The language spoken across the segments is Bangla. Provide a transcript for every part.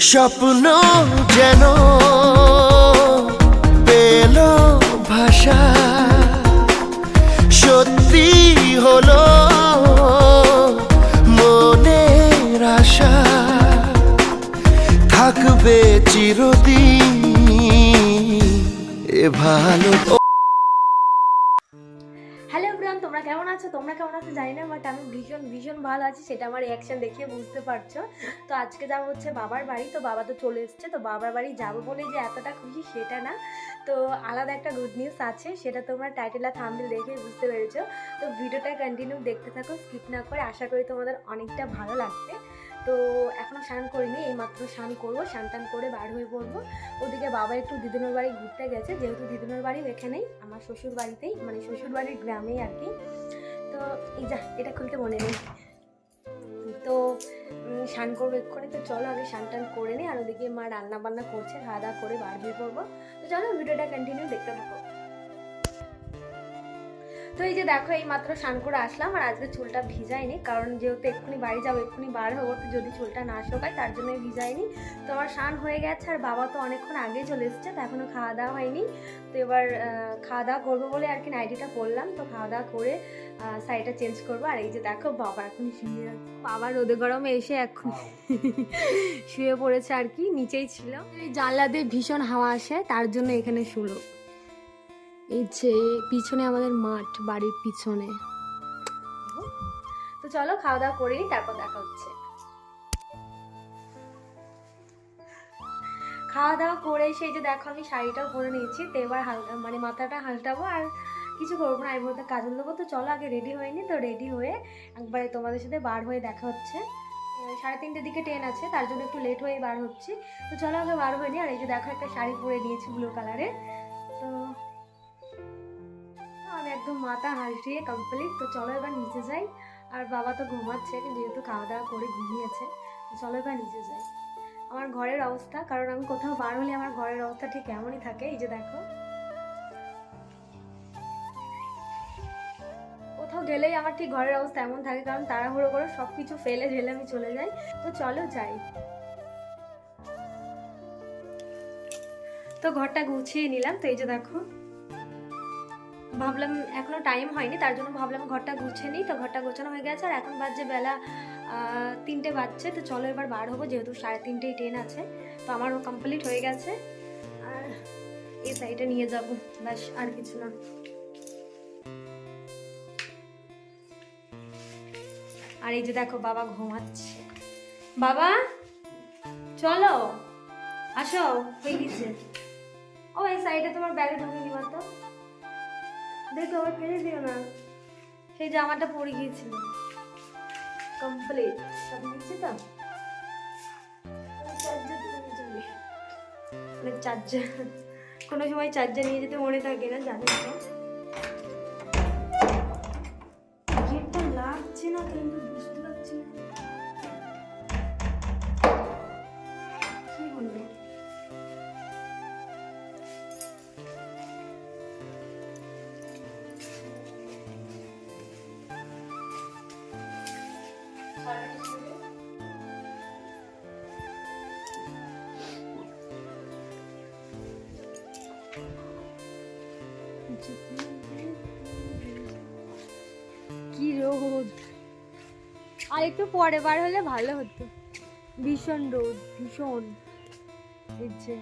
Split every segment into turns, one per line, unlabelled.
স্বপ্ন যেন পেল ভাষা। সত্যি হলো মনের আশা। থাকবে চিরদিন এ ভালো
তোমরা কেমন আছো জানি না বাট আমি ভীষণ ভীষণ ভালো আছি, সেটা আমার রিয়াকশন দেখে বুঝতে পারছ। তো আজকে যাব হচ্ছে বাবার বাড়ি, তো বাবা তো চলে এসছে, তো বাবার বাড়ি যাব বলে যে এতটা খুশি সেটা না। তো আলাদা একটা গুড নিউজ আছে, সেটা তোমরা টাইটেল আর থাম্বনেল দেখে বুঝতে পেরেছ। তো ভিডিওটা কন্টিনিউ দেখতে থাকো স্কিপ না করে, আশা করি তোমাদের অনেকটা ভালো লাগবে। তো এখনও স্নান করিনি, এইমাত্র স্নান করব, স্নান টান করে বার হয়ে পড়ব। ওদিকে বাবা একটু দিদুনের বাড়ি ঘুরতে গেছে, যেহেতু দিদুনের বাড়ি এখানেই, আমার শ্বশুর বাড়িতেই মানে শ্বশুর বাড়ির গ্রামেই আর কি। তো এই যা, এটা খুলতে মনে নেই। তো স্নান করব এক্ষুনি, তো চলো আগে স্নান টান করে নিই আর ওদিকে মা রান্না বান্না করছে, খাওয়া দাওয়া করে বার বের করব। তো চলো, ভিডিওটা কন্টিনিউ দেখতে থাকো। তো এই যে দেখো এই মাত্র স্নান করে আসলাম আর আজকে চুলটা ভিজাইনি। কারণ যেহেতু এক্ষুনি বাড়ি যাব, এক্ষুনি বার হব, তো যদি চুলটা না শোকায় তার জন্য ভিজাইনি। তো আমার স্নান হয়ে গেছে আর বাবা তো অনেকক্ষণ আগেই চলে এসেছে, তো এখনও খাওয়া দাওয়া হয়নি। তো এবার খাওয়া দাওয়া করব বলে আর কি নাইটিটা পরলাম তো খাওয়া দাওয়া করে শাড়িটা চেঞ্জ করব। আর এই যে দেখো, বাবা এখন শুয়ে বাবা রোদে গরমে এসে এখন শুয়ে পড়েছে আর কি, নিচেই ছিল। এই জানলা দিয়ে ভীষণ হাওয়া আসে, তার জন্য এখানে শুলো। এই যে পিছনে আমাদের মাঠ, বাড়ির পিছনে। তো চলো খাওয়া দাওয়া করে, তারপর দেখা হচ্ছে। খাওয়া দাওয়া করে সেই যে দেখো আমি শাড়িটাও পরে নিয়েছি, তো এবার হালকা মানে মাথাটা হালটাবো আর কিছু করব না আমি কাজল দেবো, তো চলো আগে রেডি হয়নি তো রেডি হয়ে একবারে তোমাদের সাথে বার হয়ে দেখা হচ্ছে। সাড়ে তিনটের দিকে ট্রেন আছে, তার জন্য একটু লেট হয়ে বার হচ্ছি। তো চলো আগে বার হয়নি আর এই যে দেখো একটা শাড়ি পরে নিয়েছি ব্লু কালারের তো একদম মাথা হালটিয়ে কমপ্লিট তো চলো এবার নিচে যাই। আর বাবা তো ঘুমাচ্ছে যেহেতু খাওয়া দাওয়া করে ঘুমিয়েছে চলো এবার নিচে যাই। আমার ঘরের অবস্থা, কারণ আমি কোথাও বার হলে আমার ঘরের অবস্থা ঠিক এমনই থাকে। এই যে দেখো। কোথাও গেলেই আমার ঠিক ঘরের অবস্থা এমন থাকে, কারণ তাড়াহুড়ো করে সব কিছু ফেলে ঢেলে আমি চলে যাই। তো চলো যাই। তো ঘরটা গুছিয়ে নিলাম। তো এই যে দেখো। ভাবলাম এখনও টাইম হয়নি, তার জন্য ভাবলাম ঘরটা গুছিয়ে নিই। তো ঘরটা গোছানো হয়ে গেছে আর এখন বাজছে বেলা তিনটে বাজছে। তো চলো এবার বার হব, যেহেতু সাড়ে তিনটেই ট্রেন আছে, তো আমারও কমপ্লিট হয়ে গেছে। আর এই সাইডে নিয়ে যাব, ব্যাস, আর কিছু না। আর এই যে দেখো বাবা ঘুমাচ্ছে। বাবা, চলো, আসো, হয়ে গেছে। ও, এই সাইডে তোমার ব্যাগে ঢুকে নিবা তো দেখো আবার ফেলে দিও না। সেই জামাটা পরে গিয়েছিল। কমপ্লিট সব নিচ্ছে তো? চার্জার কোনো সময় চার্জার নিয়ে যেতে মনে থাকে না জানি না কি রোদ আর একটু পরে বার হলে ভালো হতো। ভীষণ রোদ ভীষণ। যে।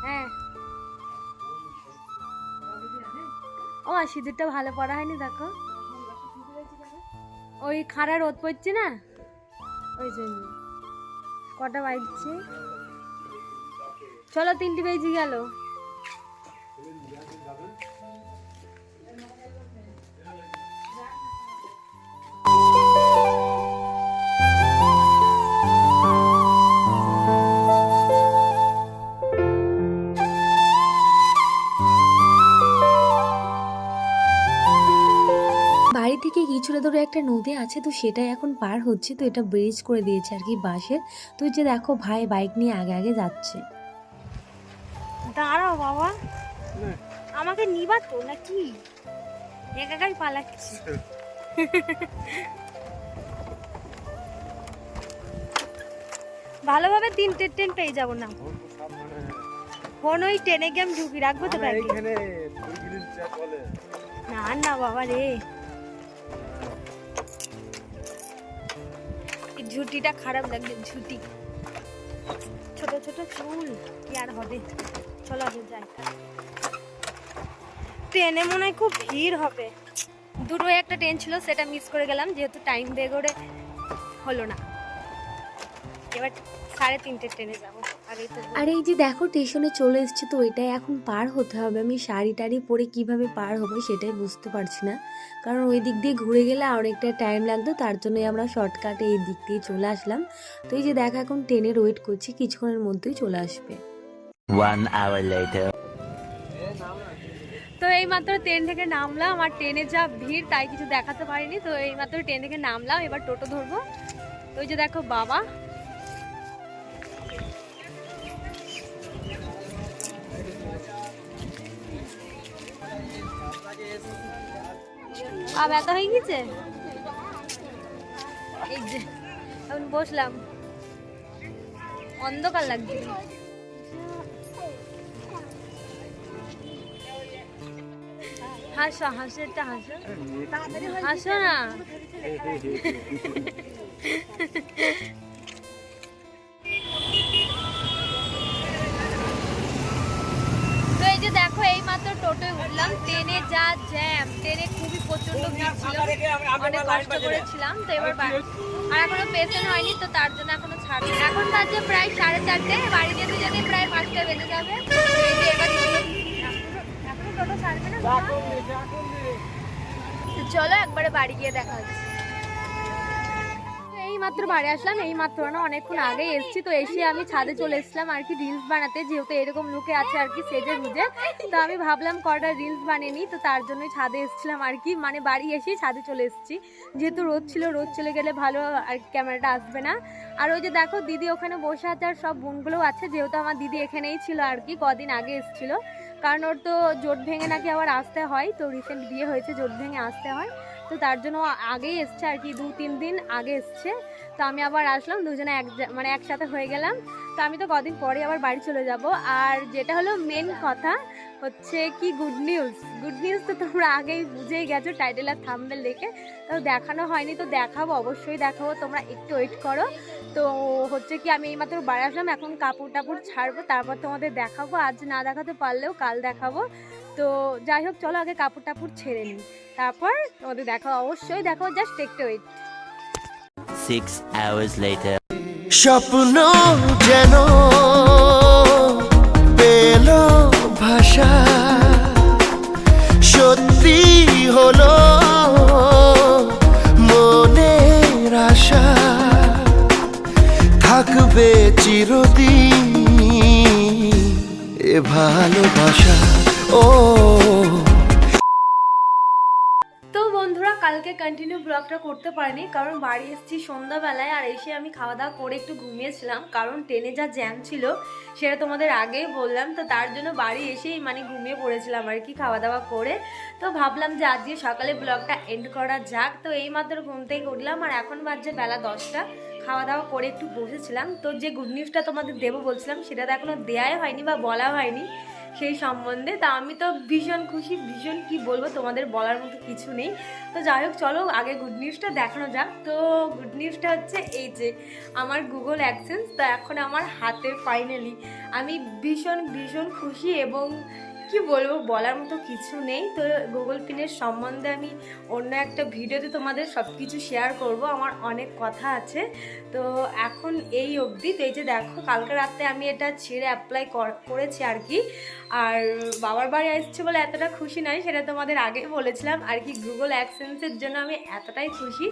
হ্যাঁ। ও, সিঁদুরটা ভালো পড়া হয়নি, দেখো। ওই খাড়া রোদ পড়ছে না? ওই জন্য কটা বাজছে? চলো, তিনটে বেজে গেল।
বাড়ি থেকে কিছুটা দূরে একটা নদী আছে তো সেটাই এখন পার হচ্ছে, তো এটা ব্রিজ করে দিয়েছে আর কি বাসের তো যে দেখো ভাই বাইক নিয়ে আগে আগে যাচ্ছে।
দাঁড়াও বাবা। আমাকে নিবা তো নাকি? একাকাই পালাচ্ছি। ভালোভাবে তিন তিনটে ট্রেন পেয়ে যাব না। ফোন ওই ট্রেনে গিয়ে আমি ঢুকি রাখব তো ব্যাগে। না না বাবা রে। এই ঝুটিটা খারাপ লাগছে ঝুটি। ছোট ছোট চুল কি আর হবে? চলো যাই। ট্রেনে মনে হয় খুব ভিড় হবে। দুটো একটা ট্রেন ছিল সেটা মিস করে গেলাম যেহেতু টাইম বেগরে হলো না। এবার সাড়ে তিনটে ট্রেনে যাব। আর এই
আর এই যে দেখো স্টেশনে চলে এসছে তো এটাই এখন পার হতে হবে। আমি শাড়ি টাড়ি পরে কীভাবে পার হব সেটাই বুঝতে পারছি না। কারণ ওই দিক দিয়ে ঘুরে গেলে অনেকটা টাইম লাগতো তার জন্যই আমরা শর্টকাটে এই দিক দিয়ে চলে আসলাম। তো এই যে দেখো এখন ট্রেনের ওয়েট করছি কিছুক্ষণের মধ্যেই চলে আসবে।
One hour later.
তো এই মাত্র ট্রেন থেকে নামলাম, আর ট্রেনে যা ভিড় তাই কিছু দেখাতে পারিনি। তো এই মাত্র ট্রেন থেকে নামলাম, এবার টোটো ধরবো। ওই যে দেখো বাবা। পা ব্যথা হয়ে গেছে? এই যে, এখন বসলাম। অন্ধকার লাগছে। হাসো হাসো একটা হাসো। হাসো। না। তো এই যে দেখো এই মাত্র টোটোয় উঠলাম। ট্রেনে যা জ্যাম ট্রেনে খুবই প্রচণ্ড ভিড় ছিল। অনেক কষ্ট করেছিলাম তো এবার আর এখনও পেশেন্ট হয়নি তো তার জন্য এখনও ছাড় এখন বাজে প্রায় সাড়ে চারটে বাড়ি যেতে যেতে প্রায় পাঁচটা বেজে যাবে। ছাড়বে না চলো একবারে বাড়ি গিয়ে দেখা হচ্ছে। এই মাত্র বাড়ি আসলাম এই মাত্র না, অনেকক্ষণ আগে এসেছি, তো এসে আমি ছাদে চলে এসেছিলাম আর কি রিলস বানাতে, যেহেতু এরকম লুকে আছে আর কি সেজে গুজে, তো আমি ভাবলাম কটা রিলস বানিয়ে তো তার জন্যই ছাদে এসেছিলাম আর কি মানে বাড়ি এসেই ছাদে চলে এসেছি। যেহেতু রোদ ছিল, রোদ চলে গেলে ভালো আর ক্যামেরাটা আসবে না। আর ওই যে দেখো, দিদি ওখানে বসে আছে আর সব বোনগুলোও আছে, যেহেতু আমার দিদি এখানেই ছিল আর কি, কদিন আগে এসেছিল। কারণ ওর তো জোট ভেঙে নাকি আবার আসতে হয়, তো রিসেন্ট বিয়ে হয়েছে, জোট ভেঙে আসতে হয়। তো তার জন্য আগেই এসছে আর কি দু তিন দিন আগে এসছে। তো আমি আবার আসলাম, দুজনে এক মানে একসাথে হয়ে গেলাম। তো আমি তো কদিন পরে আবার বাড়ি চলে যাব। আর যেটা হলো মেন কথা হচ্ছে কি গুড নিউজ গুড নিউজ তো তোমরা আগেই বুঝেই গেছো টাইটেল আর থাম্বেল দেখে। তো দেখানো হয়নি, তো দেখাবো, অবশ্যই দেখাবো, তোমরা একটু ওয়েট করো। তো হচ্ছে কি আমি এইমাত্র বাড়ি আসলাম, এখন কাপড় টাপড় ছাড়বো, তারপর তোমাদের দেখাবো। আজ না দেখাতে পারলেও কাল দেখাবো। তো যাই হোক চলো আগে কাপড় টাপড় ছেড়ে নিই। তারপর তোমাদের দেখাবো অবশ্যই দেখো জাস্ট একটু ওয়েট
Six hours later.
স্বপ্ন যেন পেল ভাষা সত্যি হলো মনের আশা। থাকবে চিরদিন এ ভালোবাসা।
তো বন্ধুরা, কালকে কন্টিনিউ ব্লগটা করতে পারিনি, কারণ বাড়ি এসেছি সন্ধ্যাবেলায় আর এসে আমি খাওয়া দাওয়া করে একটু ঘুমিয়েছিলাম, কারণ ট্রেনে যা জ্যাম ছিল সেটা তোমাদের আগেই বললাম, তো তার জন্য বাড়ি এসেই মানে ঘুমিয়ে পড়েছিলাম আর কি খাওয়া দাওয়া করে। তো ভাবলাম যে আজকে সকালে ব্লগটা এন্ড করা যাক, তো এই মাত্র ঘুম থেকে উঠলাম আর এখন বাজছে বেলা দশটা খাওয়া দাওয়া করে একটু বসেছিলাম। তো যে গুড নিউজটা তোমাদের দেবো বলছিলাম, সেটা তো এখনও দেওয়াই হয়নি বা বলা হয়নি। সেই সম্বন্ধে। তা আমি তো ভীষণ খুশি, ভীষণ কি বলব, তোমাদের বলার মতো কিছু নেই। তো যাই হোক, চলো আগে গুড নিউজটা দেখানো যাক। তো গুড নিউজটা হচ্ছে এই যে, আমার গুগল অ্যাকসেন্স তা এখন আমার হাতে ফাইনালি আমি ভীষণ ভীষণ খুশি এবং কি বলব, বলার মতো কিছু নেই। তো গুগল পিনের সম্বন্ধে আমি অন্য একটা ভিডিওতে তোমাদের সব কিছু শেয়ার করব। আমার অনেক কথা আছে। তো এখন এই অবধি। এই যে দেখো, কালকে রাতে আমি এটা ছেড়ে অ্যাপ্লাই করেছি আর কি। আর বাবার বাড়ি আসছে বলে এতটা খুশি নয়, সেটা তোমাদের আগেই বলেছিলাম। আর কি গুগল অ্যাক্সেন্সের জন্য আমি এতটাই খুশি,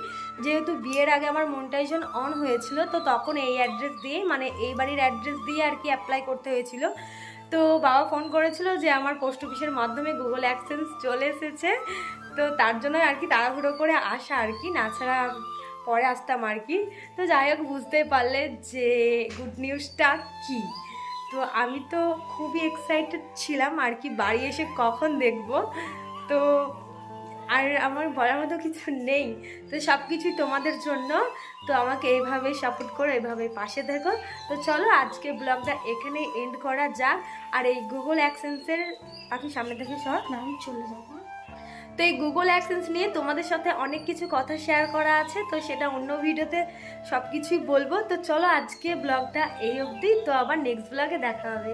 যেহেতু বিয়ের আগে আমার মনিটাইজেশন অন হয়েছিল। তো তখন এই অ্যাড্রেস দিয়ে মানে এই বাড়ির অ্যাড্রেস দিয়ে আর কি অ্যাপ্লাই করতে হয়েছিল। তো বাবা ফোন করেছিল যে আমার পোস্ট অফিসের মাধ্যমে গুগল অ্যাক্সেন্স চলে এসেছে। তো তার জন্য আর কি তাড়াহুড়ো করে আসা আর কি, না ছাড়া পরে আসতাম আর কি। তো যাই হোক, বুঝতে পারলে যে গুড নিউজটা কী। তো আমি তো খুবই এক্সাইটেড ছিলাম আর কি, বাড়ি এসে কখন দেখব? তো আর আমার বলার মতো কিছু নেই। তো সব কিছুই তোমাদের জন্য। তো আমাকে এইভাবে সাপোর্ট করো এইভাবে পাশে দেখো তো চলো আজকে ব্লগটা এখানে এন্ড করা যাক। আর এই গুগল অ্যাক্সেন্সের পাখি সামনে থেকে সব না আমি চলে যাব। তো এই গুগল অ্যাক্সেন্স নিয়ে তোমাদের সাথে অনেক কিছু কথা শেয়ার করা আছে। তো সেটা অন্য ভিডিওতে সব কিছুই বলব। তো চলো আজকে ব্লগটা এই অবধি। তো আবার নেক্সট ব্লগে দেখা হবে।